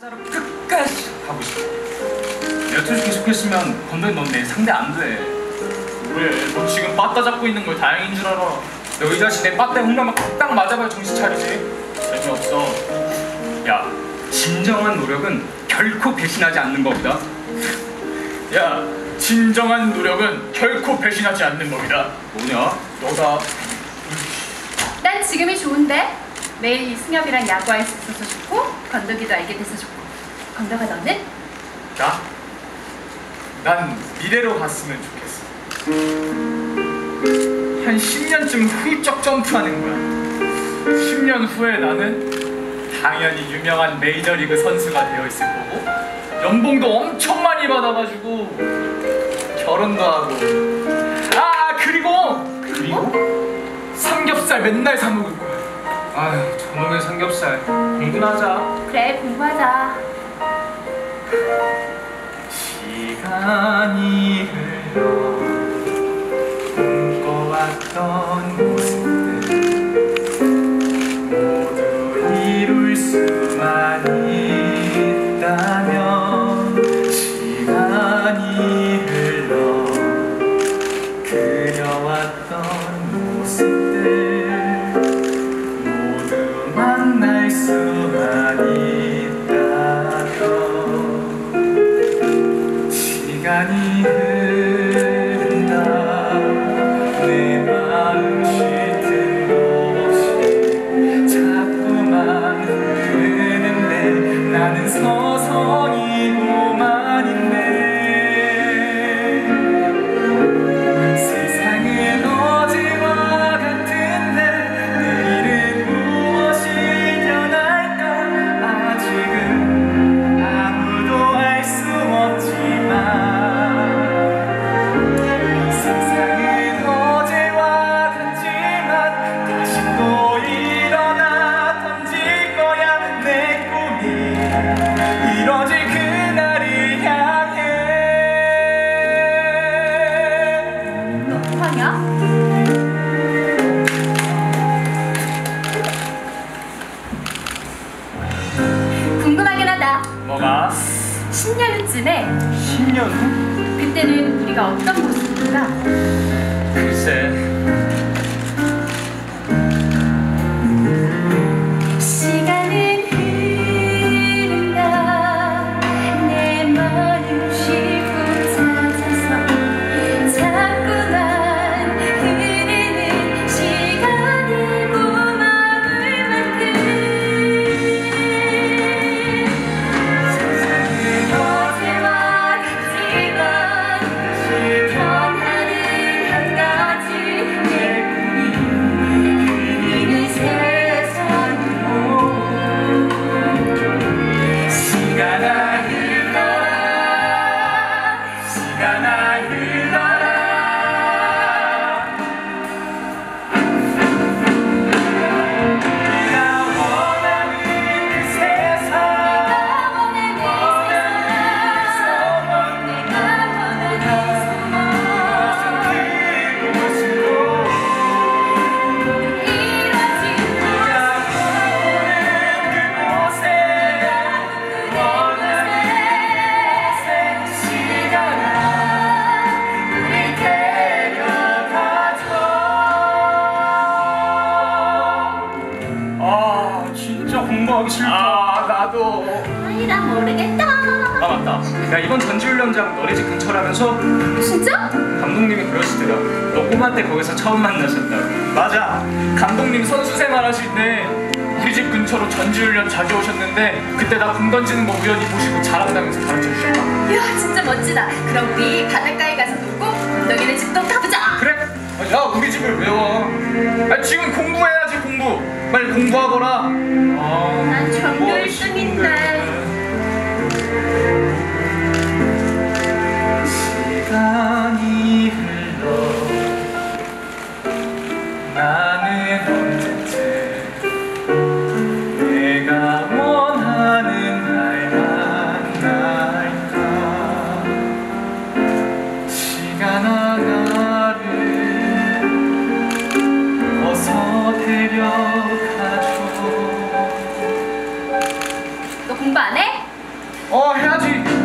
사로 끝까지 가고 싶어. 여투시 계속 했으면 건너에 넌내 상대 안 돼. 왜? 너 지금 빠따 잡고 있는 걸 다행인 줄 알아. 너 이 자식 내 빠따에 홈런만 딱 맞아봐야 정신 차리지. 재미 없어. 야, 진정한 노력은 결코 배신하지 않는 법이다. 야, 진정한 노력은 결코 배신하지 않는 법이다. 뭐냐? 너다. 난 지금이 좋은데 매일 이 승엽이랑 야구할 수 있어서 좋고 건더기도 알게 돼서 좋고 건더가 너는? 나? 난 미래로 갔으면 좋겠어. 한 10년쯤 훌쩍 점프하는 거야. 10년 후에 나는 당연히 유명한 메이저리그 선수가 되어 있을 거고 연봉도 엄청 많이 받아가지고 결혼도 하고 아 그리고 그리고? 삼겹살 맨날 사 먹을 거야. 아휴, 저놈의 삼겹살. 공부나 하자. 그래 공부하자 시간이 흘러 꿈꿔왔던 만날 수 뭐가? 10년 후쯤에 10년 후? 그때는 우리가 어떤 모습일까? 시간아 아 나도 아니 난 모르겠다 아, 맞다. 야, 이번 전지훈련장 너네 집 근처라면서 진짜? 감독님이 그러시더라. 너 꼬마 때 거기서 처음 만나셨다고. 맞아 감독님 선수 생활 하실 때 우리 집 근처로 전지훈련 자주 오셨는데 그때 나 공 던지는 거 우연히 보시고 잘한다면서 가르쳐 주셨다 이야 진짜 멋지다 그럼 우리 바닷가에 가서 놀고 너희네 집도 가보자 그래? 야 우리 집을 왜 와? 아, 지금 공부해야지 공부 빨리 공부하거라. 아, 난 전교 공부하기 1등인데. 시간이 흘러 나는 공부 안 해? 어 해야지